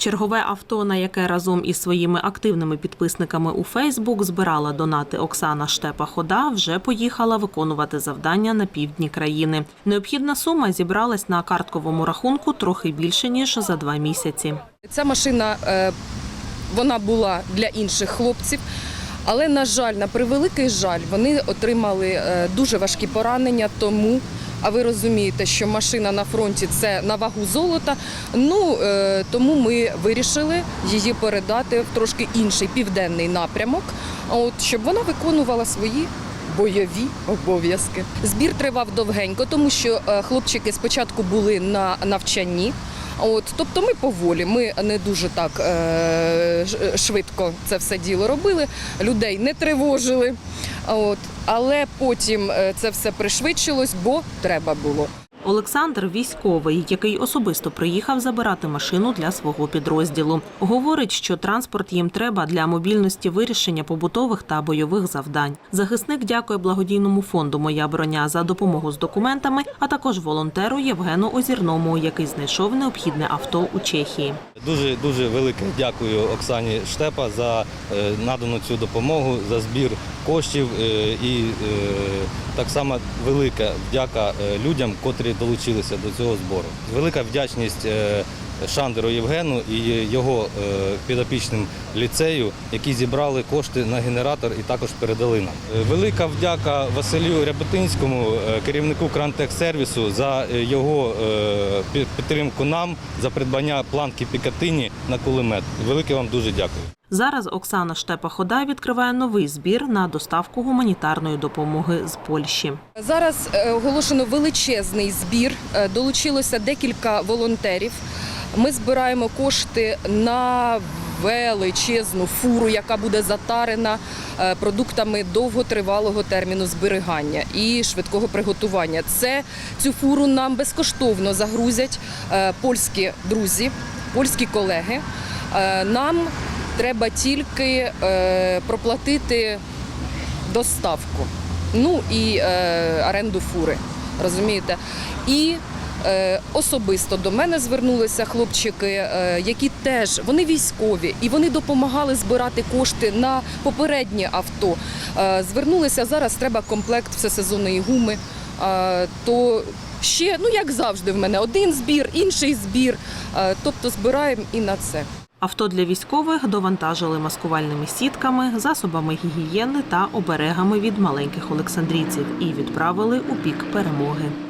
Чергове авто, на яке разом із своїми активними підписниками у Фейсбук збирала донати Оксана Штепа Хода, вже поїхала виконувати завдання на півдні країни. Необхідна сума зібралась на картковому рахунку трохи більше ніж за два місяці. Ця машина е, вона була для інших хлопців. Але, на жаль, на превеликий жаль, вони отримали е, дуже важкі поранення, тому. А ви розумієте, що машина на фронті це на вагу золота. Ну е, тому ми вирішили її передати в трошки інший південний напрямок, от щоб вона виконувала свої бойові обов'язки. Збір тривав довгенько, тому що е, хлопчики спочатку були на навчанні. От, тобто ми поволі, ми не дуже так е, швидко це все діло робили, людей не тривожили. От, але потім е, це все пришвидшилось, бо треба було. Олександр військовий, який особисто приїхав забирати машину для свого підрозділу. Говорить, що транспорт їм треба для мобільності вирішення побутових та бойових завдань. Захисник дякує благодійному фонду Моя броня за допомогу з документами, а також волонтеру Євгену Озірному, який знайшов необхідне авто у Чехії. Дуже дуже велике дякую Оксані Штепа за е, надану цю допомогу, за збір коштів е, і е, так само велика вдяка е, людям, котрі долучилися до цього збору. Велика вдячність е, Шандеру Євгену і його е, підопічним ліцею, які зібрали кошти на генератор і також передали нам. Е, Велика вдяка Василю Ряботинському, е, керівнику Крантехсервісу, за його підтримку нам, за придбання планки Пікатині на кулемет. Велике вам дуже дякую. Зараз Оксана Штепа Хода відкриває новий збір на доставку гуманітарної допомоги з Польщі. Зараз оголошено величезний збір. Долучилося декілька волонтерів. Ми збираємо кошти на величезну фуру, яка буде затарена е, продуктами довготривалого терміну зберігання і швидкого приготування. Це цю фуру нам безкоштовно загрузять е, польські друзі, польські колеги. Е, Нам треба тільки проплатити доставку, ну і оренду фури. Розумієте? І особисто до мене звернулися хлопчики, е, які теж вони військові і вони допомагали збирати кошти на попереднє авто. Е, звернулися зараз. Треба комплект всесезонної гуми. Е, то ще, ну як завжди, в мене один збір, інший збір. Е, тобто збираємо і на це. Авто для військових довантажили маскувальними сітками, засобами гігієни та оберегами від маленьких олександрійців і відправили у пік перемоги.